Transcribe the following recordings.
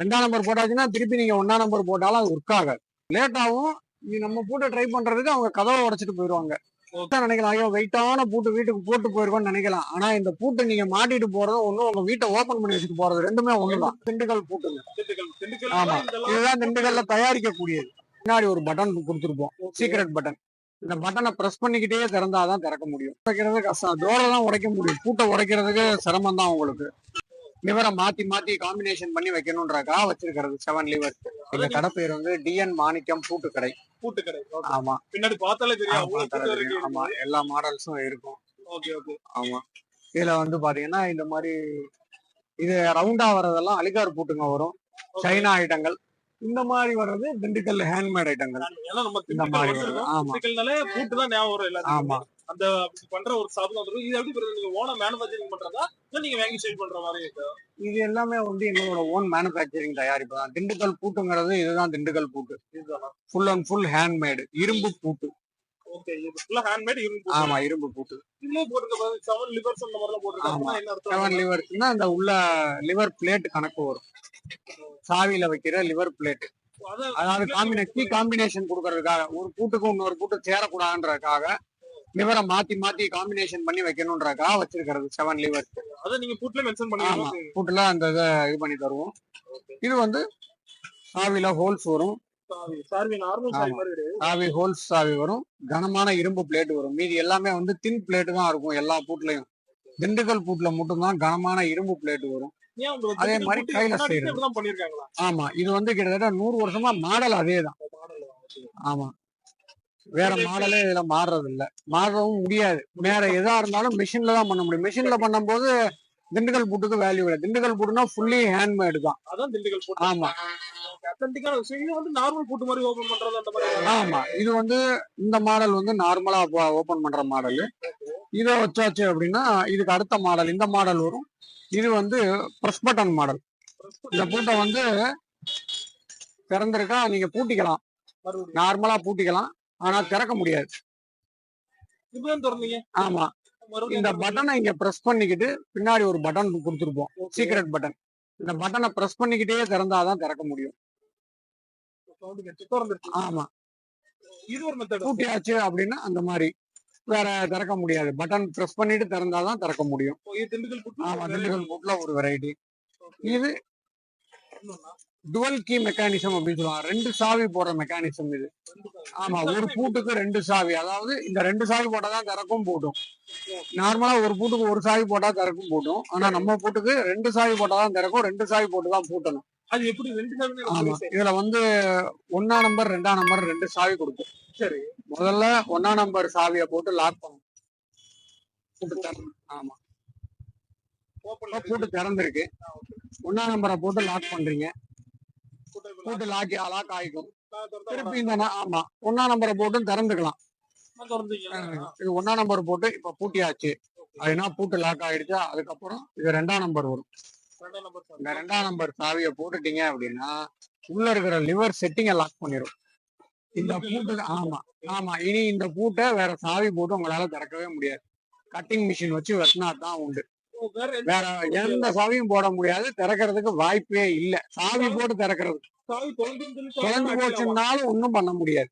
ரெண்டாம் நம்பர் போட்டாச்சுன்னா திருப்பி நீங்க ஒன்னா நம்பர் போட்டாலும் அது ஒர்க் ஆகாது. லேட் ஆகும். நீ நம்ம பூட்டை ட்ரை பண்றதுக்கு அவங்க கதவை உடைச்சிட்டு போயிடுவாங்க நினைக்கலாம். ஐயோ வெயிட்டான பூட்டு வீட்டுக்கு போட்டு போயிருக்கோம்னு நினைக்கலாம். ஆனா இந்த பூட்டை நீங்க மாட்டிட்டு போறது ஒண்ணும் உங்க வீட்டை ஓபன் பண்ணி வச்சுட்டு போறது ரெண்டுமே ஒண்ணுதான். திண்டுக்கல் பூட்டுங்க ஆமா. இதுதான் திண்டுக்கல்ல தயாரிக்கக்கூடியது. பின்னாடி ஒரு பட்டன் கொடுத்துருப்போம். சீக்ரெட் பட்டன் இந்த பட்டனை பிரஸ் பண்ணிக்கிட்டே திறந்தாதான் திறக்க முடியும். உடைக்கிறது கஷ்டம். டோரை தான் உடைக்க முடியும். பூட்டை உடைக்கிறதுக்கு சிரமம் தான் உங்களுக்கு. லிவரை மாத்தி மாத்தி காம்பினேஷன் பண்ணி வைக்கணும்ன்றக்கா வச்சிருக்கிறது செவன் லிவர் எங்க கடை பேர் வந்து டிஎன் மாணிக்கம் பூட்டு கடை பூட்டு கடை Okay. ஆமா. பின்னாடி பார்த்தாலே தெரியும் ஆமா, எல்லா மாடல்ஸும் இருக்கும். ஓகே ஓகே ஆமா. இதுல வந்து பாத்தீங்கன்னா இந்த மாதிரி இது ரவுண்டா வர்றதெல்லாம் அலிகார் பூட்டுங்க வரும். சைனா ஐட்டங்கள். இந்த மாதிரி வர்றது திண்டுக்கல் ஹேண்ட்மேட் ஐட்டங்கள். இந்த மாதிரி. ஆமா. பூட்டு தான் ஞாபகம் ஆமா. அந்த பண்ற ஒரு சாப்பிட்டு வந்துரும் இது எப்படி? நீங்க ஓனா மேனுஃபேக்சரிங் பண்றதா? இல்ல நீங்க வாங்கி சேல் பண்ற மாதிரி இது எல்லாமே வந்து எங்களோட ஓன் மேனுஃபேக்சரிங் தயாரிப்பு தான். திண்டுக்கல் பூட்டுங்கிறது இதுதான் திண்டுக்கல் பூட்டு. ஃபுல் அண்ட் ஃபுல் ஹேண்ட்மேடு இரும்பு பூட்டு. ஓகே இது ஃபுல்லா ஹேண்ட்மேட் இருக்கு ஆமா இரும்பு பூட்டு. இதுலயே போட்டுருக்க செவன் லிவர்ஸ் அந்த மாதிரிலாம் போட்டுருக்காங்க. என்ன செவன் அர்த்தம் லிவர்ஸ்னா அந்த உள்ள லிவர் பிளேட் கணக்கு வரும். சாவியில வைக்கிற லிவர் பிளேட் அதாவது காம்பினேஷன் காம்பினேஷன் கொடுக்கறதுக்காக ஒரு பூட்டுக்கு இன்னொரு பூட்டு சேரக்கூடாதுன்றதுக்காக லிவரை மாத்தி மாத்தி காம்பினேஷன் பண்ணி வைக்கணும்ன்றதுக்காக வச்சிருக்கிறது செவன் லிவர் அதை நீங்க பூட்ல மென்ஷன் பண்ணிருக்கோம் பூட்டுல அந்த இதை இது பண்ணி தருவோம். இது வந்து சாவியில ஹோல்ஸ் வரும். சாவி ஹோல்ஸ் சாவி வரும். கனமான இரும்பு பிளேட் வரும். மீதி எல்லாமே வந்து தின் பிளேட் தான் இருக்கும் எல்லா பூட்லயும் திண்டுக்கல் பூட்ல மட்டும்தான் கனமான இரும்பு பிளேட் வரும். அதே மாதிரி கையில ஆமா இது வந்து கிட்டத்தட்ட நூறு வருஷமா மாடல் அதே தான். ஆமா. வேற மாடலே இதுல மாறுறது இல்ல மாறவும் முடியாது. வேற எதா இருந்தாலும் மிஷின்ல தான் பண்ண முடியும். மிஷின்ல பண்ணும்போது திண்டுக்கல் பூட்டுக்கு வேல்யூ இல்லை திண்டுக்கல் பூட்டுனா ஃபுல்லி ஹேண்ட்மேடு தான். அதான் திண்டுக்கல் பூட்டு. ஆமா. ஆமா. இது வந்து இந்த மாடல் வந்து நார்மலா ஓபன் பண்ற மாடல் இதை வச்சாச்சு அப்படின்னா இதுக்கு அடுத்த மாடல் இந்த மாடல் வரும். இது வந்து பிரஸ் பட்டன் மாடல் இந்த பூட்டை வந்து திறந்திருக்கா நீங்க பூட்டிக்கலாம். நார்மலா பூட்டிக்கலாம். ஆனா திறக்க முடியாது. ஆமா. இந்த. பட்டனை இங்க பிரஸ் பண்ணிக்கிட்டு பின்னாடி ஒரு பட்டன் கொடுத்துருப்போம். சீக்ரெட் பட்டன் இந்த பட்டனை பிரஸ் பண்ணிக்கிட்டே திறந்தாதான் திறக்க முடியும். ஆமா. இது ஒரு மெத்தட் பூட்டியாச்சு அப்படின்னா அந்த மாதிரி. வேற திறக்க முடியாது. பட்டன் பிரஸ் பண்ணிட்டு திறந்தாதான் திறக்க முடியும். ஆமா திண்டுக்கல் பூட்ல ஒரு வெரைட்டி. இது? டுவல் கீ மெக்கானிசம் அப்படின்னு சொல்லுவாங்க. ரெண்டு சாவி போடுற மெக்கானிசம் இது. ஆமா ஒரு பூட்டுக்கு ரெண்டு சாவி. அதாவது இந்த ரெண்டு சாவி போட்டாதான் திறக்கும் பூட்டும் நார்மலா ஒரு பூட்டுக்கு ஒரு சாவி போட்டா திறக்கும் பூட்டும் ஆனா நம்ம பூட்டுக்கு ரெண்டு சாவி போட்டாதான் திறக்கும் ரெண்டு சாவி போட்டு தான் பூட்டணும். அது எப்படி ரெண்டு சாமி ஆமா. இதுல வந்து ஒன்னா நம்பர் ரெண்டாம் நம்பர் ரெண்டு சாவி கொடுக்கும். சரி. முதல்ல ஒன்னா நம்பர் சாவியை போட்டு லாக் திறந்து ஆமா. பூட்டு திறந்திருக்கு. ஒன்னா நம்பரை போட்டு லாக் பண்றீங்க. பூட்டு பூட்டு லாக் திறந்தா திருப்பி இந்த ஆமா ஒன்னா நம்பரை போட்டு திறந்துக்கலாம். இது ஒன்னா நம்பர் போட்டு இப்ப பூட்டியாச்சு. அதுனா பூட்டு லாக் ஆயிடுச்சா அதுக்கப்புறம் இது ரெண்டாம் நம்பர் வரும். ரெண்டாம் நம்பர் சாவி. இந்த ரெண்டாம் நம்பர் சாவியை போட்டுட்டீங்க அப்படின்னா உள்ள இருக்கிற லிவர் செட்டிங்கை லாக் பண்ணிடும் இந்த பூட்டு ஆமா ஆமா இனி இந்த பூட்டை வேற சாவி போட்டு உங்களால திறக்கவே முடியாது. கட்டிங் மிஷின் வச்சு வெட்டினா தான் உண்டு. வேற எந்த சாவியும் போட முடியாது. திறக்கிறதுக்கு வாய்ப்பே இல்ல. சாவி போட்டு திறக்கிறது சாவி தொலைஞ்சுன்னு சொல்லி தொலைஞ்சு திறந்தா போச்சுன்னாலும் ஒண்ணும் பண்ண முடியாது.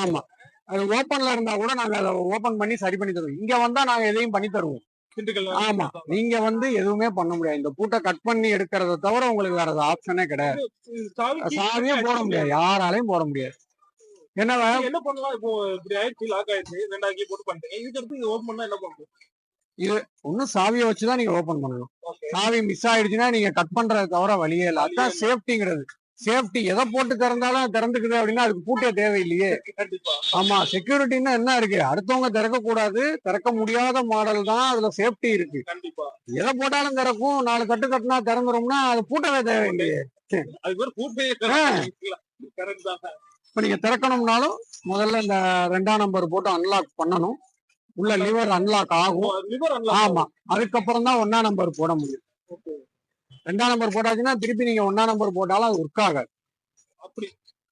ஆமா. அது ஓப்பன்ல இருந்தா கூட நாங்க அதை ஓபன் பண்ணி சரி பண்ணி தருவோம். இங்க வந்தா நாங்க எதையும் பண்ணி தருவோம். ஆமா. நீங்க வந்து எதுவுமே பண்ண முடியாது. இந்த பூட்டை கட் பண்ணி எடுக்கிறத தவிர உங்களுக்கு வேற ஆப்ஷனே கிடையாது. இது சாவி key சாவியே போட முடியாது. யாராலையும் போட முடியாது. என்ன என்ன பண்ணலாம்? இப்போ இப்படி ஆயிடுச்சு லாக் ஆயிடுச்சு. key போட்டு பண்ணிட்டீங்க. இதுக்கு அடுத்து இது ஓபன் பண்ணா என்ன பண்ணும் ஒன்னும் சாவியை வச்சுதான் நீங்க ஓபன் பண்ணணும். சாவி மிஸ் ஆயிடுச்சுன்னா நீங்க கட் பண்றதை தவிர வழியே இல்லை. அதான் சேஃப்டிங்கிறது சேஃப்டி எதை போட்டு திறந்தாலும் திறந்துக்குது அப்படின்னா அதுக்கு பூட்டே தேவையில்லையே. ஆமா செக்யூரிட்டின்னா என்ன இருக்கு? அடுத்தவங்க திறக்க கூடாது திறக்க முடியாத மாடல் தான் அதுல சேஃப்டி இருக்கு. எதை போட்டாலும் திறக்கும். நாலு கட்டு கட்டினா திறந்துரும்னா அது பூட்டவே தேவையில்லையே. இப்ப நீங்க திறக்கணும்னாலும் முதல்ல இந்த ரெண்டாம் நம்பர் போட்டு அன்லாக் பண்ணணும். உள்ள லிவர் அன்லாக் ஆகும். ஆமா. அதுக்கப்புறம் தான் ஒன்னா நம்பர் போட முடியும். ரெண்டாம் நம்பர் போட்டாச்சுன்னா திருப்பி நீங்க ஒன்னா நம்பர் போட்டாலும் அது ஒர்க் ஆகாது. அப்படி.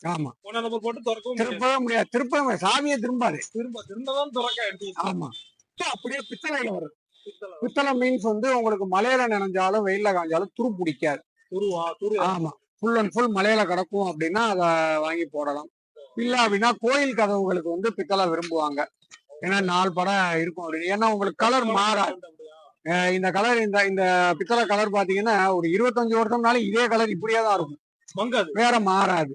ஆமா. ஒன்னா நம்பர் போட்டு திறக்கவும். திருப்பவே முடியாது. திருப்பவே சாவியே திரும்பாது. திரும்ப திரும்பதான் திறக்க ஆமா. அப்படியே பித்தளையில வரும். பித்தளை. மீன்ஸ் வந்து உங்களுக்கு மலையில நனைஞ்சாலும் வெயில்ல காஞ்சாலும் துரு பிடிக்காது. ஆமா. ஃபுல் அண்ட் ஃபுல் மலையில கிடக்கும் அப்படின்னா அதை வாங்கி போடலாம். இல்ல அப்படின்னா கோயில் கதவுகளுக்கு வந்து பித்தளை விரும்புவாங்க. ஏன்னா நாலு படம் இருக்கும். ஏன்னா உங்களுக்கு கலர் மாறாது இந்த கலர் இந்த இந்த பித்தளை கலர் பாத்தீங்கன்னா ஒரு இருபத்தஞ்சு வருஷம்னால இதே கலர் இப்படியே தான் இருக்கும். வேற மாறாது.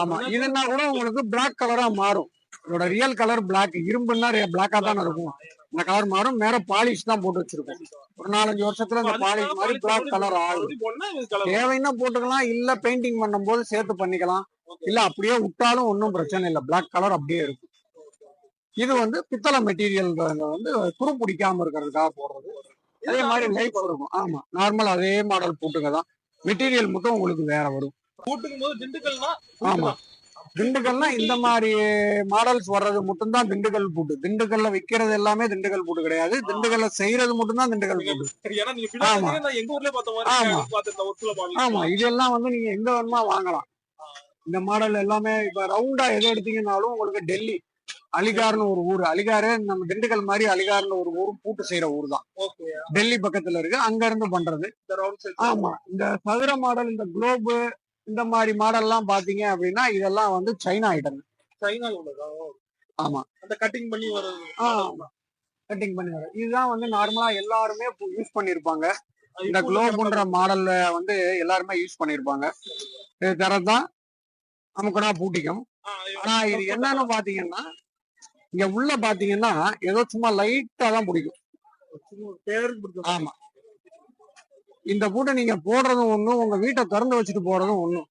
ஆமா. இதுன்னா கூட உங்களுக்கு பிளாக் கலரா மாறும். இதோட ரியல் கலர் பிளாக் இரும்புன்னா பிளாக்கா தானே இருக்கும். இந்த கலர் மாறும். மேல பாலிஷ் தான் போட்டு வச்சிருக்கோம். ஒரு நாலஞ்சு வருஷத்துல இந்த பாலிஷ் மாதிரி பிளாக் கலர் ஆகும் தேவைன்னா போட்டுக்கலாம். இல்ல பெயிண்டிங் பண்ணும்போது சேர்த்து பண்ணிக்கலாம். இல்ல அப்படியே விட்டாலும் ஒன்றும் பிரச்சனை இல்லை. பிளாக் கலர் அப்படியே இருக்கும். இது வந்து பித்தளை மெட்டீரியல் வந்து துரு பிடிக்காம இருக்கிறதுக்காக போடுறது. அதே மாதிரி லைஃப் இருக்கும். ஆமா. நார்மல் அதே மாடல் பூட்டுங்க தான். மெட்டீரியல் மட்டும் உங்களுக்கு வேற வரும். போது திண்டுக்கல்னா ஆமா. திண்டுக்கல்னா இந்த மாதிரி மாடல்ஸ் வர்றது மட்டும்தான் திண்டுக்கல் பூட்டு. திண்டுக்கல்ல விக்கிறது எல்லாமே திண்டுக்கல் பூட்டு கிடையாது. திண்டுக்கல்ல செய்யறது மட்டும்தான் திண்டுக்கல் பூட்டு. ஆமா. ஆமா. இதெல்லாம் வந்து நீங்க எங்க வேணுமா வாங்கலாம். இந்த மாடல் எல்லாமே இப்ப ரவுண்டா எது எடுத்தீங்கன்னாலும் உங்களுக்கு டெல்லி அலிகார்னு ஒரு ஊர். அலிகாரு நம்ம திண்டுக்கல் மாதிரி அலிகார்னு ஒரு ஊர் பூட்டு செய்யற ஊர் தான் டெல்லி பக்கத்துல இருக்கு. அங்க இருந்து பண்றது ஆமா. இந்த சதுர மாடல் இந்த குளோபு இந்த மாதிரி மாடல் எல்லாம் பாத்தீங்க அப்படின்னா இதெல்லாம் வந்து சைனா ஐட்டம். சைனால உள்ளதா ஆமா. அந்த கட்டிங் பண்ணி வர்றது. கட்டிங் பண்ணி வரும் இதுதான் வந்து நார்மலா எல்லாருமே யூஸ் பண்ணிருப்பாங்க. இந்த குளோப்ன்ற மாடல்ல வந்து எல்லாருமே யூஸ் பண்ணிருப்பாங்க. இது தரதான் நமக்குனா பூட்டிக்கும். ஆனா இது என்னன்னு பாத்தீங்கன்னா இங்க உள்ள பாத்தீங்கன்னா ஏதோ சும்மா லைட்டா தான் பிடிக்கும். ஆமா. இந்த பூட்டை நீங்க போடுறதும் ஒண்ணும் உங்க வீட்டை திறந்து வச்சுட்டு போறதும் ஒண்ணும்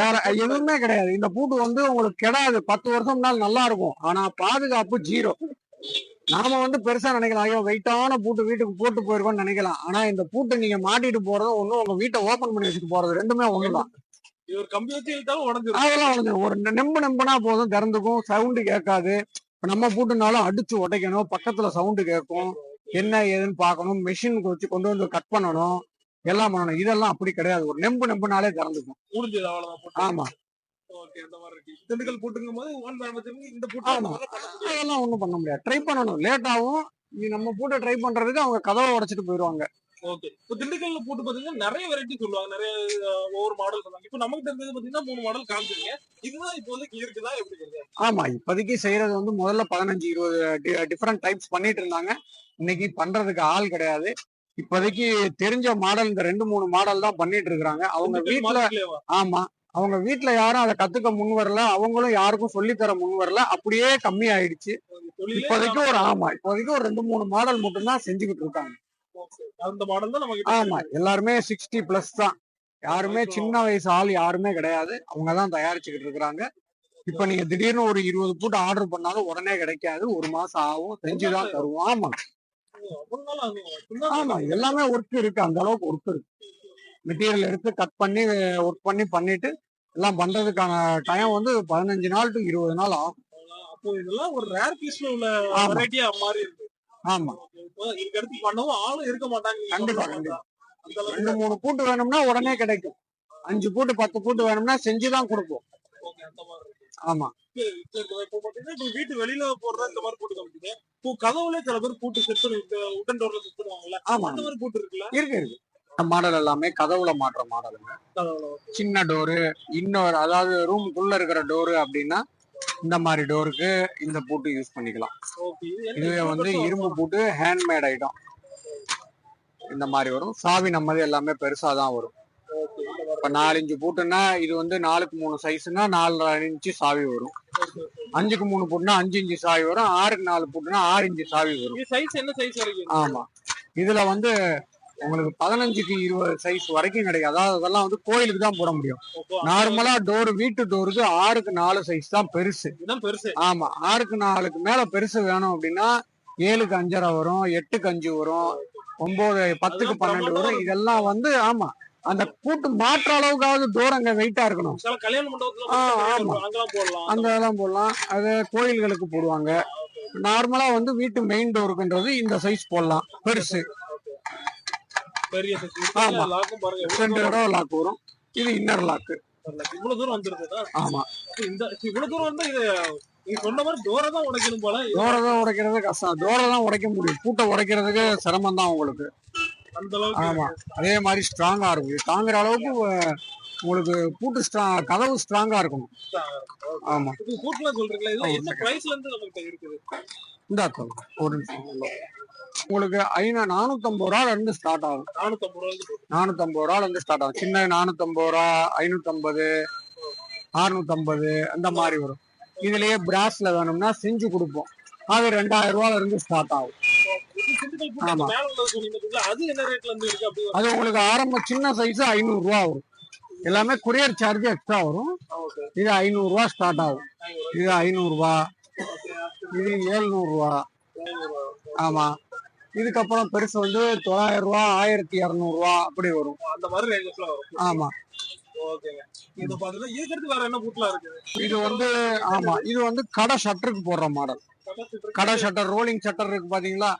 வேற எதுவுமே கிடையாது. இந்த பூட்டு வந்து உங்களுக்கு கெடாது. பத்து வருஷம்னால நல்லா இருக்கும். ஆனா பாதுகாப்பு ஜீரோ நாம வந்து பெருசா நினைக்கலாம். ஐயோ வெயிட்டான பூட்டு வீட்டுக்கு போட்டு போயிருக்கோம்னு நினைக்கலாம். ஆனா இந்த பூட்டை நீங்க மாட்டிட்டு போறதும் ஒண்ணும் உங்க வீட்டை ஓபன் பண்ணி வச்சுட்டு போறது ரெண்டுமே ஒண்ணுதான். ஒரு கம்பி வச்சு இழுத்தாலும் உடஞ்சிரும். அதெல்லாம் உடஞ்சிரும். ஒரு நெம்பு நெம்புனா போதும். திறந்துக்கும். சவுண்டு கேட்காது. இப்ப நம்ம பூட்டுனாலும் அடிச்சு உடைக்கணும். பக்கத்துல சவுண்டு கேட்கும். என்ன ஏதுன்னு பார்க்கணும். மிஷினுக்கு வச்சு கொண்டு வந்து கட் பண்ணணும். எல்லாம் பண்ணணும். இதெல்லாம் அப்படி கிடையாது. ஒரு நெம்பு நெம்புனாலே திறந்துக்கும். முடிஞ்சது அவ்வளவுதான். ஆமா. திண்டுக்கல் பூட்டுங்கும் போது இந்த. அதெல்லாம் ஒண்ணும் பண்ண முடியாது. ட்ரை பண்ணணும். லேட் ஆகும். நீ நம்ம பூட்டை ட்ரை பண்றதுக்கு அவங்க கதவை உடைச்சிட்டு போயிருவாங்க ஓகே இப்போ திண்டுக்கல்ல பூட்டு பாத்தீங்கன்னா நிறைய வெரைட்டி சொல்லுவாங்க. நிறைய ஒவ்வொரு மாடல் சொல்லுவாங்க. இப்போ நமக்கு தெரிஞ்சது பாத்தீங்கன்னா மூணு மாடல் காமிச்சிருக்கீங்க இதுதான் இப்போ வந்து இருக்குதா எப்படி இருக்கு? ஆமா இப்போதைக்கு செய்யறது வந்து முதல்ல பதினஞ்சு இருபது டிஃப்ரெண்ட் டைப்ஸ் பண்ணிட்டு இருந்தாங்க. இன்னைக்கு பண்றதுக்கு ஆள் கிடையாது. இப்போதைக்கு தெரிஞ்ச மாடல் இந்த ரெண்டு மூணு மாடல் தான் பண்ணிட்டு இருக்காங்க அவங்க மார்க்கெட்லயேவா? ஆமா. அவங்க வீட்ல யாரும் அதை கத்துக்க முன் வரல. அவங்களும் யாருக்கும் சொல்லித் தர முன் வரல. அப்படியே கம்மி ஆயிடுச்சு இப்போதைக்கு ஒரு ஆமா இப்போதைக்கு ஒரு ரெண்டு மூணு மாடல் மட்டும்தான் செஞ்சுக்கிட்டு இருக்காங்க. அந்த மாடல் தான் நம்ம கிட்ட ஆமா எல்லாருமே சிக்ஸ்டி பிளஸ் தான். யாருமே சின்ன வயசு ஆள் யாருமே கிடையாது. அவங்க தான் தயாரிச்சுக்கிட்டு இருக்கிறாங்க. இப்ப நீங்க திடீர்னு ஒரு இருபது பூட்டு ஆர்டர் பண்ணாலும் உடனே கிடைக்காது. ஒரு மாசம் ஆகும் செஞ்சுதான் தருவோம். ஆமா. ஆமா எல்லாமே ஒர்க் இருக்கு. அந்த அளவுக்கு ஒர்க் இருக்கு. மெட்டீரியல் எடுத்து கட் பண்ணி ஒர்க் பண்ணி பண்ணிட்டு எல்லாம் பண்றதுக்கான டைம் வந்து பதினஞ்சு நாள் டு இருபது நாள் ஆகும். அப்போ இதெல்லாம் ஒரு ரேர் பீஸ்ல உள்ள. வெரைட்டியா மாறி இருக்கு ஆமா. இதுக்கு அடுத்து பண்ணவும் ஆளும் இருக்க மாட்டாங்க கண்டிப்பா, கண்டிப்பா. ரெண்டு மூணு பூட்டு வேணும்னா உடனே கிடைக்கும். அஞ்சு பூட்டு பத்து பூட்டு வேணும்னா செஞ்சுதான் கொடுப்போம். ஆமா. வீட்டு வெளியில போடுற இந்த மாதிரி பூட்டு இப்போ கதவுல சில பேர் பூட்டு செட் உட்டன் டோர்ல செட் பண்ணுவாங்கல்ல ஆமா. அந்த மாதிரி பூட்டு இருக்குல்ல? இருக்கு இருக்கு. மாடல் எல்லாமே கதவுல மாட்டுற மாடலுங்க. கதவுல சின்ன டோரு இன்னொரு அதாவது ரூமுக்குள்ள இருக்கிற டோரு அப்படின்னா இந்த மாதிரி டோருக்கு இந்த பூட்டு யூஸ் பண்ணிக்கலாம். இதுவே வந்து இரும்பு பூட்டு ஹேண்ட்மேட் ஐட்டம் இந்த மாதிரி வரும். சாவி நம்மது எல்லாமே பெருசா தான் வரும். இப்ப நாலு இன்ச்சு பூட்டுன்னா இது வந்து நாலுக்கு மூணு சைஸ்னா நாலரை இன்ச்சு சாவி வரும். அஞ்சுக்கு மூணு பூட்டுனா அஞ்சு இன்ச்சு சாவி வரும். ஆறுக்கு நாலு பூட்டுனா ஆறு இன்ச்சு சாவி வரும். இது சைஸ் என்ன சைஸ் வரைக்கும் ஆமா. இதுல வந்து உங்களுக்கு பதினஞ்சுக்கு இருபது சைஸ் வரைக்கும் கிடைக்கும். அதாவது அதெல்லாம் வந்து கோயிலுக்கு தான் போட முடியும். நார்மலா டோர் வீட்டு டோருக்கு ஆறுக்கு நாலு சைஸ் தான் பெருசு. பெருசு. ஆமா ஆறுக்கு நாலுக்கு மேல பெருசு வேணும் அப்படின்னா ஏழுக்கு அஞ்சரை வரும் எட்டுக்கு அஞ்சு வரும் ஒன்பது பத்துக்கு பன்னெண்டு வரும். இதெல்லாம் வந்து ஆமா அந்த கூட்டு மாற்ற அளவுக்காவது டோர் அங்க வெயிட்டா இருக்கணும். அந்த இதெல்லாம் போடலாம். அது கோயில்களுக்கு போடுவாங்க. நார்மலா வந்து வீட்டு மெயின் டோருக்குன்றது இந்த சைஸ் போடலாம். பெருசு. பெரிய. லாக்கும் பாருங்க ரெண்டு தடவை லாக் வரும்? இது இன்னர் லாக்கு. இவ்வளவு தூரம் வந்துருக்குதா? ஆமா. இந்த இவ்வளவு தூரம் வந்து இது நீங்க சொன்ன மாதிரி டோரை தான் உடைக்கணும் போல. டோரை தான் உடைக்கிறது கஷ்டம். டோரை தான் உடைக்க முடியும். பூட்டை உடைக்கிறதுக்கு சிரமம் தான் உங்களுக்கு. அந்த அளவுக்கு ஆமா. அதே மாதிரி ஸ்ட்ராங்கா இருக்கும். தாங்குற அளவுக்கு உங்களுக்கு பூட்டு ஸ்ட்ராங் கதவு ஸ்ட்ராங்கா இருக்கணும். ஆமா. இது பூட்லாம் சொல்றீங்களா? இதெல்லாம் என்ன பிரைஸ்ல இருந்து நம்மகிட்ட இருக்குது? இந்தா ஒரு நிமிஷம். உங்களுக்கு ஐநா நானூத்தம்பது ரூபால இருந்து ஸ்டார்ட் ஆகும். நானூத்தம்பது ரூபால இருந்து ஸ்டார்ட் ஆகும். சின்ன நானூத்தம்பது ரூபா ஐநூத்தம்பது அறுநூத்தம்பது அந்த மாதிரி வரும். இதுலயே பிராஸ்ல வேணும்னா செஞ்சு கொடுப்போம். அது ரெண்டாயிரம் ரூபால இருந்து ஸ்டார்ட் ஆகும். ஆமா. அது உங்களுக்கு ஆரம்ப சின்ன சைஸ் ஐநூறு ரூபா வரும். எல்லாமே கொரியர் சார்ஜ் எக்ஸ்ட்ரா வரும். இது ஐநூறு ரூபா ஸ்டார்ட் ஆகும். இது ஐநூறு ரூபா. இது ஏழ்நூறு ரூபா. ஆமா. இதுக்கப்புறம் பெருசு வந்து தொள்ளாயிரம் ரூபா ஆயிரத்தி இரநூறு ரூபா அப்படி வரும். அந்த மாதிரி ரேஞ்சஸ்ல வரும். ஆமா. இது வந்து ஆமா இது வந்து கடை ஷட்டருக்கு போடுற மாடல் கடை ஷட்டர் ரோலிங் ஷட்டர் இருக்கு பாத்தீங்களா?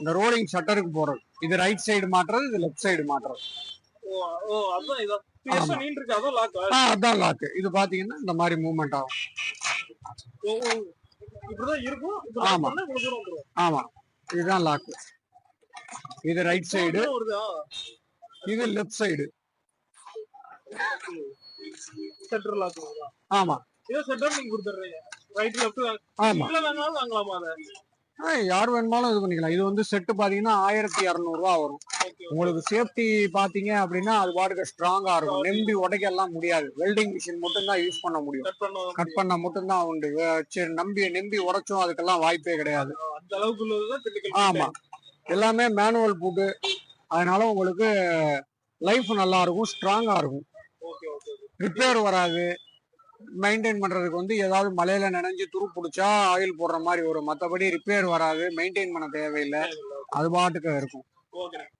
இந்த ரோலிங் ஷட்டருக்கு போடுறது. இது ரைட் சைடு மாட்டுறது இது லெஃப்ட் சைடு மாட்டுறது அதான் லாக் இது பாத்தீங்கன்னா இந்த மாதிரி மூவ்மெண்ட் ஆகும். ஆமா. ஆமா. இதுதான் லாக்கு இது ரைட் சைடு இது லெஃப்ட் சைடு சென்டர் லாக் ஆமா. இதோ சென்டர் நீங்க கொடுத்துறீங்க ரைட் லெஃப்ட் ஆமா. வேணாலும் வாங்கலாமா அதை? யார் வேணுமாலும் இது பண்ணிக்கலாம். இது வந்து செட்டு பாத்தீங்கன்னா ஆயிரத்தி இரநூறுவா வரும். உங்களுக்கு சேஃப்டி பாத்தீங்க அப்படின்னா அது பாட்டுக்கு ஸ்ட்ராங்கா இருக்கும். நெம்பி உடைக்கலாம் முடியாது. வெல்டிங் மிஷின் மட்டும் தான் யூஸ் பண்ண முடியும். கட் பண்ண கட் பண்ண மட்டும் தான் உண்டு நம்பி நம்பி உடைச்சோம் அதுக்கெல்லாம் வாய்ப்பே கிடையாது. ஆமா. எல்லாமே மேனுவல் பூட்டு அதனால உங்களுக்கு லைஃப் நல்லா இருக்கும் ஸ்ட்ராங்கா இருக்கும். ரிப்பேர் வராது. மெயின்டைன் பண்றதுக்கு வந்து ஏதாவது மலையில நனைஞ்சு துரு பிடிச்சா ஆயில் போடுற மாதிரி வரும். மத்தபடி ரிப்பேர் வராது மெயின்டைன் பண்ண தேவையில்லை. அது பாட்டுக்கு இருக்கும்.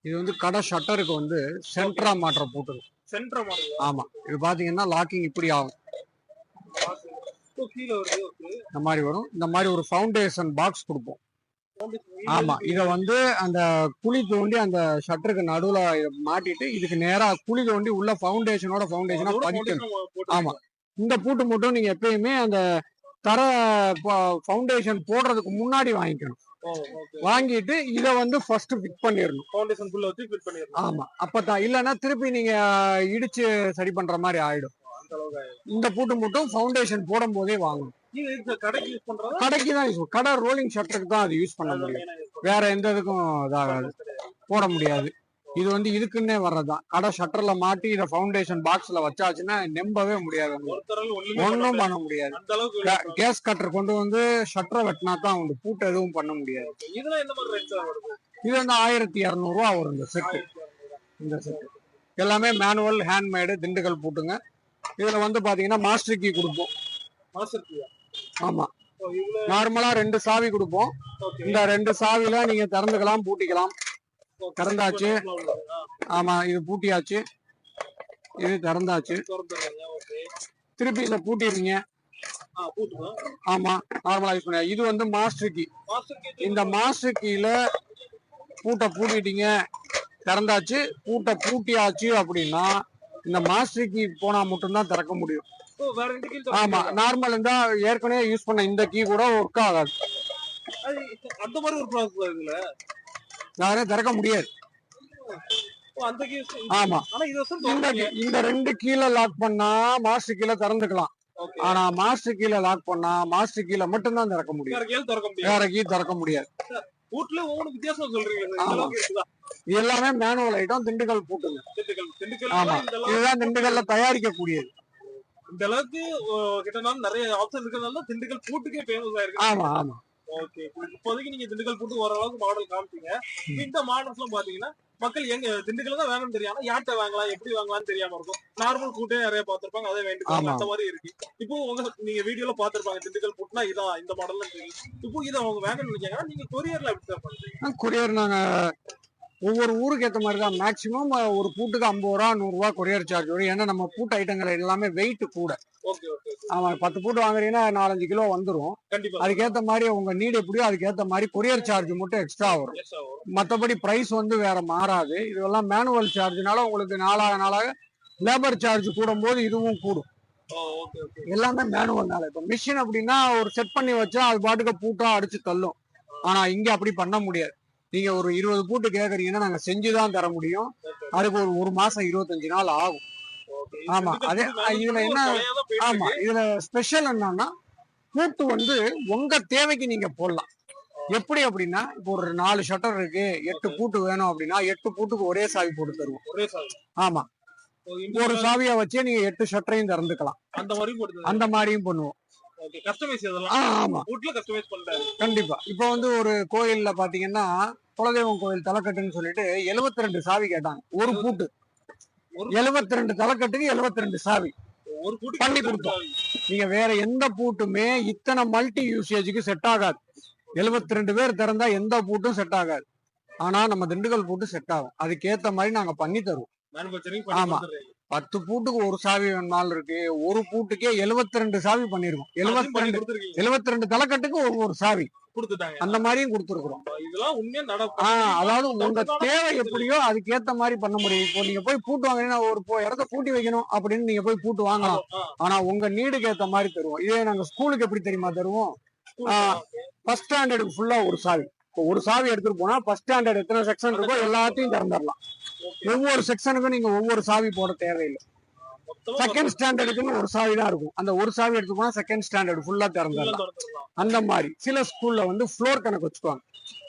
இது வந்து கடை ஷட்டருக்கு வந்து சென்டரா மாற்ற பூட்டு சென்டர் ஆமா. இது பாத்தீங்கன்னா லாக்கிங் இப்படி ஆகும். இந்த மாதிரி வரும். இந்த மாதிரி ஒரு ஃபவுண்டேஷன் பாக்ஸ் கொடுப்போம். ஆமா இத வந்து அந்த குழி தோண்டி அந்த ஷட்டருக்கு நடுவுல மாட்டிட்டு இதுக்கு நேரா குழி தோண்டி உள்ள ஃபவுண்டேஷனோட ஃபவுண்டேஷனா பதிக்கணும். ஆமா. இந்த பூட்டு மட்டும் நீங்க எப்பயுமே அந்த தர ஃபவுண்டேஷன் போடுறதுக்கு முன்னாடி வாங்கிக்கணும். வாங்கிட்டு இத வந்து ஃபர்ஸ்ட் ஃபிட் பண்ணிடணும் ஃபவுண்டேஷன் குள்ள வச்சு ஃபிட் பண்ணிரலாம் ஆமா. அப்பதான் இல்லைன்னா திருப்பி நீங்க இடிச்சு சரி பண்ற மாதிரி ஆயிடும். இந்த பூட்டு மட்டும் ஃபவுண்டேஷன் போடும் போதே வாங்கணும். கடைக்கு தான் யூஸ் கடை ரோலிங் ஷட்டருக்கு தான் அது யூஸ் பண்ண முடியும். வேற எந்த இதுக்கும் இதாகாது. போட முடியாது. இது வந்து இதுக்குன்னே வர்றதுதான். கடை ஷட்டர்ல மாட்டி இத ஃபவுண்டேஷன் பாக்ஸ்ல வச்சாச்சுன்னா நம்பவே முடியாது ஒண்ணுமே பண்ண முடியாது. கேஸ் கட்டர் கொண்டு வந்து ஷட்டரை வெட்டினா தான் உண்டு. பூட்டு எதுவும் பண்ண முடியாது. இது வந்து ஆயிரத்தி இரநூறுவா வரும் இந்த செட்டு இந்த செட்டு எல்லாமே மேனுவல் ஹேண்ட்மேடு திண்டுக்கல் பூட்டுங்க. இதுல வந்து பாத்தீங்கன்னா மாஸ்டர் கீ கொடுப்போம். மாஸ்டர் கீயா ஆமா. நார்மலா ரெண்டு சாவி கொடுப்போம். இந்த ரெண்டு சாவில நீங்க திறந்துக்கலாம் பூட்டிக்கலாம். திறந்தாச்சு. ஆமா இது பூட்டியாச்சு. இது திறந்தாச்சு. திருப்பி இதை பூட்டிடுறீங்க. ஆமா நார்மலா யூஸ் பண்ண இது வந்து மாஸ்டர் கீ இந்த மாஸ்டர் கீல பூட்டை பூட்டிட்டீங்க. திறந்தாச்சு. பூட்டை பூட்டியாச்சு அப்படின்னா இந்த மாஸ்டர் கீ போனா மட்டும்தான் திறக்க முடியும். ஆமா நார்மல் இருந்தா ஏற்கனவே யூஸ் பண்ண இந்த கீ கூட ஒர்க் ஆகாது. அந்த மாதிரி ஒரு ப்ராசஸ் இதுல? யாரும் திறக்க முடியாது. ஆமா. இந்த இந்த ரெண்டு கீழ லாக் பண்ணா மாஸ்டர் கீழ திறந்துக்கலாம். ஆனா மாஸ்டர் கீழ லாக் பண்ணா மாஸ்டர் கீழ மட்டும்தான் திறக்க முடியும். வேற கீ திறக்க முடியாது. வீட்ல ஒவ்வொரு வித்தியாசம் சொல்றீங்க. எல்லாமே மேனுவல் ஐட்டம் திண்டுக்கல் பூட்டுங்க. ஆமா. இதுதான் திண்டுக்கல்ல தயாரிக்கக்கூடியது. இந்த அளவுக்கு கிட்டனால நிறைய ஆப்ஷன் இருக்கிறதுனால தான் திண்டுக்கல் பூட்டுக்கே ஃபேமஸ் ஆயிருக்கு ஆமா ஆமா. ஓகே இப்போதைக்கு நீங்க திண்டுக்கல் பூட்டு ஓரளவுக்கு மாடல் காமிச்சீங்க இந்த மாடல்ஸ் எல்லாம் பாத்தீங்கன்னா மக்கள் எங்க திண்டுக்கல் தான் வேணும்னு தெரியும். ஆனா யார்கிட்ட வாங்கலாம் எப்படி வாங்கலாம்னு தெரியாம இருக்கும். நார்மல் பூட்டே நிறைய பாத்திருப்பாங்க அதை வேண்டிப்பாங்க. அந்த மாதிரி இருக்கு. இப்போ உங்க நீங்க வீடியோல பாத்திருப்பாங்க திண்டுக்கல் பூட்னா இதான் இந்த மாடல்ல தெரியும். இப்போ இதை அவங்க வேணும்னு நினைச்சாங்கன்னா நீங்க கொரியர்ல எப்படி கொரியர் நாங்க ஒவ்வொரு ஊருக்கு ஏத்த மாதிரி தான் மேக்சிமம் ஒரு பூட்டுக்கு ஐம்பது ரூபா நூறு ரூபா கொரியர் சார்ஜ் வரும். ஏன்னா நம்ம பூட்டு ஐட்டங்கள் எல்லாமே வெயிட் கூட. ஓகே ஓகே ஆமா பத்து பூட்டு வாங்குறீங்கன்னா நாலஞ்சு கிலோ வந்துரும். கண்டிப்பா அதுக்கேத்த மாதிரி உங்க நீட் எப்படியோ அதுக்கேத்த மாதிரி கொரியர் சார்ஜ் மட்டும் எக்ஸ்ட்ரா வரும். மத்தபடி பிரைஸ் வந்து வேற மாறாது. இதெல்லாம் மேனுவல் சார்ஜ்னால உங்களுக்கு நாளாக நாளாக லேபர் சார்ஜ் இதுவும் கூடும். ஓ ஓகே ஓகே எல்லாமே மேனுவல்னால இப்ப மிஷின் அப்படின்னா ஒரு செட் பண்ணி வச்சா அது பாட்டுக்கு பூட்டா அடிச்சு தள்ளும். ஆனா இங்க அப்படி பண்ண முடியாது. நீங்க ஒரு இருபது பூட்டு கேக்குறீங்கன்னா நாங்க செஞ்சுதான் தர முடியும். அதுக்கு ஒரு ஒரு மாசம் இருபத்தஞ்சு நாள் ஆகும். ஆமா, அதே- இதுல என்ன- ஆமா இதுல ஸ்பெஷல் என்னன்னா பூட்டு வந்து உங்க தேவைக்கு நீங்க போடலாம். எப்படி அப்படின்னா இப்போ ஒரு நாலு ஷட்டர் இருக்கு எட்டு பூட்டு வேணும் அப்படின்னா எட்டு பூட்டுக்கு ஒரே சாவி போட்டு தருவோம். ஒரே சாவி. ஆமா. ஒரு சாவியை வச்சே நீங்க எட்டு ஷட்டரையும் திறந்துக்கலாம். அந்த மாதிரி போடுது அந்த மாதிரியும் பண்ணுவோம். கஸ்டமைஸ் ஆமா. வீட்ல கஸ்டமைஸ் பண்றாரு. கண்டிப்பா. இப்போ வந்து ஒரு கோயில்ல பாத்தீங்கன்னா குலதெய்வம் கோயில் தலைக்கட்டுன்னு சொல்லிட்டு 72 ரெண்டு சாவி கேட்டாங்க. ஒரு பூட்டு. 72 ரெண்டு தலைக்கட்டுக்கு 72 ரெண்டு சாவி. ஒரு கூட்டி பண்ணி கொடுத்தோம். நீங்க வேற எந்த பூட்டுமே இத்தனை மல்டி யூசேஜுக்கு செட் ஆகாது. 72 ரெண்டு பேர் திறந்தா எந்த பூட்டும் செட் ஆகாது. ஆனா நம்ம திண்டுக்கல் பூட்டு செட் ஆகும். அதுக்கேத்த மாதிரி நாங்க பண்ணி தருவோம். ஆமா. பத்து பூட்டுக்கு ஒரு சாவி வேணாலும் இருக்கு. ஒரு பூட்டுக்கே 72 ரெண்டு சாவி பண்ணிருக்கோம். 72 பண்ணி ரெண்டு கொடுத்துருக்கீங்க. 72 ரெண்டு தலைக்கட்டுக்கு ஒரு ஒரு சாவி. கொடுத்துட்டாங்க. அந்த மாதிரியும் கொடுத்துருக்குறோம். இதெல்லாம் உண்மையா அதாவது உங்க தேவை எப்படியோ அதுக்கு ஏத்த மாதிரி பண்ண முடியும். இப்போ நீங்க போய் பூட்டு வாங்கினா ஒரு இடத்த பூட்டி வைக்கணும் அப்படின்னு நீங்க போய் பூட்டு வாங்கலாம். ஆனா உங்க நீடுக்கு ஏத்த மாதிரி தருவோம். இதே நாங்க ஸ்கூலுக்கு எப்படி தெரியுமா தருவோம். ஃபர்ஸ்ட் ஸ்டாண்டர்டுக்கு ஃபுல்லா ஒரு சாவி. இப்போ ஒரு சாவி எடுத்துட்டு போனா ஃபர்ஸ்ட் ஸ்டாண்டர்ட் எத்தனை செக்ஷன் இருக்கோ எல்லாத்தையும் திறந்துடலாம். ஒவ்வொரு செக்ஷனுக்கும் நீங்க ஒவ்வொரு சாவி போட தேவையில்லை. செகண்ட் ஸ்டாண்டர்டுக்குன்னு ஒரு சாவி தான் இருக்கும். அந்த ஒரு சாவி எடுத்து போனா செகண்ட் ஸ்டாண்டர்ட் ஃபுல்லா திறந்துடலாம். அந்த மாதிரி. சில ஸ்கூல்ல வந்து ஃப்ளோர் கணக்கு வச்சுக்குவாங்க.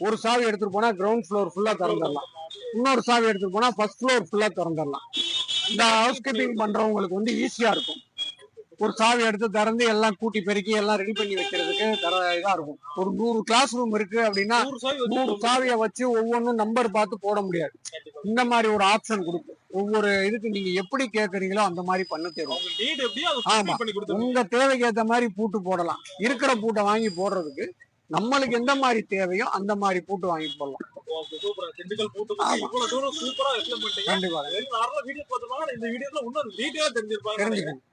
ஒரு சாவி எடுத்துட்டு போனா கிரவுண்ட் ஃப்ளோர் ஃபுல்லா திறந்துடலாம். இன்னொரு சாவி எடுத்துட்டு போனா ஃபர்ஸ்ட் ஃப்ளோர் ஃபுல்லா திறந்துடலாம். இந்த ஹவுஸ் கீப்பிங் பண்றவங்களுக்கு வந்து ஈஸியா இருக்கும். ஒரு சாவி எடுத்து திறந்து எல்லாம் கூட்டி பெருக்கி எல்லாம் ரெடி பண்ணி வைக்கிறதுக்கு இதா இருக்கும். ஒரு நூறு கிளாஸ் ரூம் இருக்கு அப்படின்னா நூறு சாவியை வச்சு ஒவ்வொன்றும் நம்பர் பார்த்து போட முடியாது. இந்த மாதிரி ஒரு ஆப்ஷன் கொடுக்கும் ஒவ்வொரு இதுக்கு நீங்க எப்படி கேக்குறீங்களோ அந்த மாதிரி பண்ண தெரியும் ஆமா. உங்க தேவைக்கு ஏத்த மாதிரி பூட்டு போடலாம். இருக்கிற பூட்டை வாங்கி போடுறதுக்கு நம்மளுக்கு எந்த மாதிரி தேவையோ அந்த மாதிரி பூட்டு வாங்கி போடலாம். கண்டிப்பா. தெரிஞ்சுக்கணும்.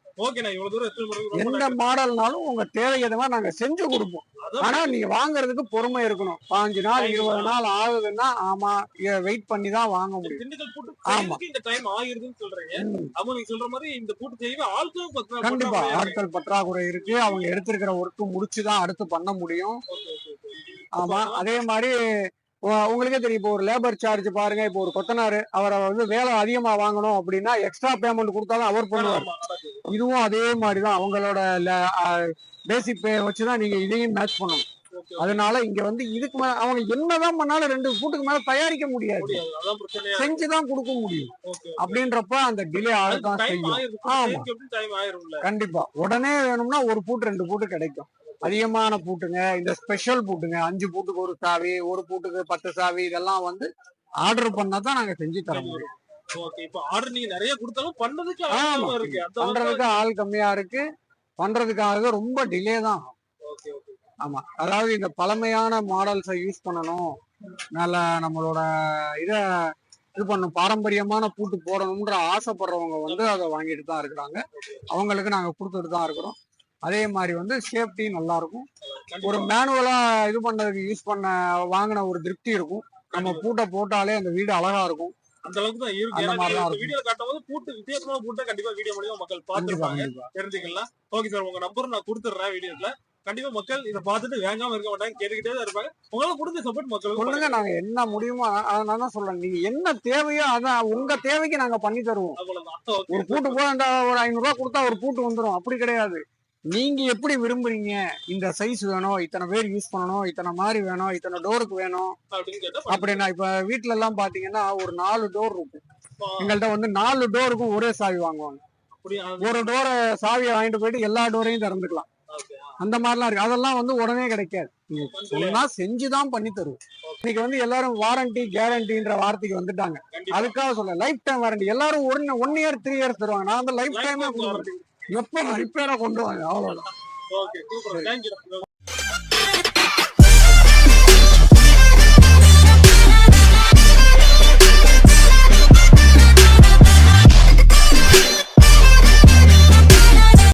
எந்த மாடல்னாலும் உங்க தேவைக்கு ஏத்த மாதிரி நாங்க செஞ்சு கொடுப்போம் ஆனா நீங்க வாங்குறதுக்கு பொறுமை இருக்கணும் பாஞ்சு நாள் இருபது நாள் ஆகுதுன்னா ஆமா வெயிட் பண்ணி தான் வாங்க முடியும் ஆமா. இந்த டைம் ஆகிருதுன்னு சொல்றீங்க. அப்ப நீங்க சொல்ற மாதிரி இந்த பூட்டு செய்யவே ஆட்களும் பத்தா- கண்டிப்பா. ஆட்கள் பற்றாக்குறை இருக்கு அவங்க எடுத்திருக்கிற ஒர்க்கு முடிச்சுதான் அடுத்து பண்ண முடியும். ஆமா அதே மாதிரி உங்களுக்கே தெரியும். இப்போ ஒரு லேபர் சார்ஜ் பாருங்க. இப்போ ஒரு கொத்தனாரு அவரை வந்து வேலை அதிகமா வாங்கணும் அப்படின்னா எக்ஸ்ட்ரா பேமெண்ட் கொடுத்தாலும் அவர் பண்ணுவார். இதுவும் அதே மாதிரி தான் அவங்களோட பேசிக் பே வச்சுதான் நீங்க இதையும் மேட்ச் பண்ணணும். அதனால இங்க வந்து இதுக்கு மேல அவங்க என்னதான் பண்ணாலும் ரெண்டு ஃபுட்டுக்கு மேல தயாரிக்க முடியாது. செஞ்சுதான் கொடுக்க முடியும். அப்படின்றப்ப அந்த டிலே ஆகத்தான் செய்யும். ஆமா. கண்டிப்பா. உடனே வேணும்னா ஒரு பூட்டு ரெண்டு பூட்டு கிடைக்கும். அதிகமான பூட்டுங்க. இந்த ஸ்பெஷல் பூட்டுங்க. அஞ்சு பூட்டுக்கு ஒரு சாவி ஒரு பூட்டுக்கு பத்து சாவி இதெல்லாம் வந்து ஆர்டர் பண்ணா தான் நாங்க செஞ்சு தர முடியும். இப்ப order நீங்க நிறைய கொடுத்தாலும் பண்றதுக்கு ஆள் கம்மியா இருக்கு. பண்றதுக்காக ரொம்ப டிலே தான். ஆமா. அதாவது இந்த பழமையான மாடல்ஸை யூஸ் பண்ணணும். நல்ல நம்மளோட இத இது பண்ணும் பாரம்பரியமான பூட்டு போடணும்ன்ற ஆசைப்படுறவங்க வந்து அதை வாங்கிட்டு தான் இருக்கிறாங்க. அவங்களுக்கு நாங்க கொடுத்துட்டு தான் இருக்கிறோம். அதே மாதிரி வந்து சேஃப்டி நல்லா இருக்கும். ஒரு. மேனுவலா இது பண்ணதுக்கு யூஸ் பண்ண வாங்கின ஒரு திருப்தி இருக்கும். நம்ம பூட்டை போட்டாலே அந்த வீடு அழகா இருக்கும். அந்த அளவுக்கு தான் இருக்கு. வீடியோல காட்டும்போது பூட்டு வித்தியாசமான பூட்டை கண்டிப்பா வீடியோ மூலியமா மக்கள் பார்த்திருப்பாங்க. தெரிஞ்சுக்கலாம். ஓகே சார், உங்க நம்பர் நான் கொடுத்துடுறேன் வீடியோல. கண்டிப்பா மக்கள் இதை பார்த்துட்டு வேங்காம இருக்க மாட்டாங்க கேட்டுக்கிட்டே தான் இருப்பாங்க. உங்களால கொடுத்த சப்போர்ட் மக்களுக்கு சொல்லுங்க நாங்க என்ன முடியுமோ நான் தான் சொல்றேன். நீங்க என்ன தேவையோ அதான் உங்க தேவைக்கு நாங்க பண்ணி தருவோம். ஒரு பூட்டு போய் அந்த ஒரு ஐநூறு ரூபாய் கொடுத்தா ஒரு பூட்டு வந்துரும். அப்படி கிடையாது. நீங்க எப்படி விரும்புறீங்க? இந்த சைஸ் வேணும் இத்தனை பேர் யூஸ் பண்ணணும் இத்தனை மாதிரி வேணும் இத்தனை டோருக்கு வேணும் அப்படின்னு இப்ப வீட்ல எல்லாம் பாத்தீங்கன்னா ஒரு நாலு டோர் இருக்கும். எங்கள்கிட்ட வந்து நாலு டோருக்கும் ஒரே சாவி வாங்குவாங்க. ஒரு டோரை சாவியை வாங்கிட்டு போயிட்டு எல்லா டோரையும் திறந்துக்கலாம். அந்த மாதிரிலாம் இருக்கு. அதெல்லாம் வந்து உடனே கிடைக்காது. சொன்னா செஞ்சுதான் பண்ணி தருவோம். இன்னைக்கு வந்து எல்லாரும் வாரண்டி கேரண்டின்ற வார்த்தைக்கு வந்துட்டாங்க. அதுக்காக சொல்ல லைஃப் டைம் வாரண்டி எல்லாரும் one one year three years தருவாங்க. நான் வந்து லைஃப் டைமே warranty. எப்போ ரிப்பேரா கொண்டு வாங்க? அவ்வளவுதான். ஓகே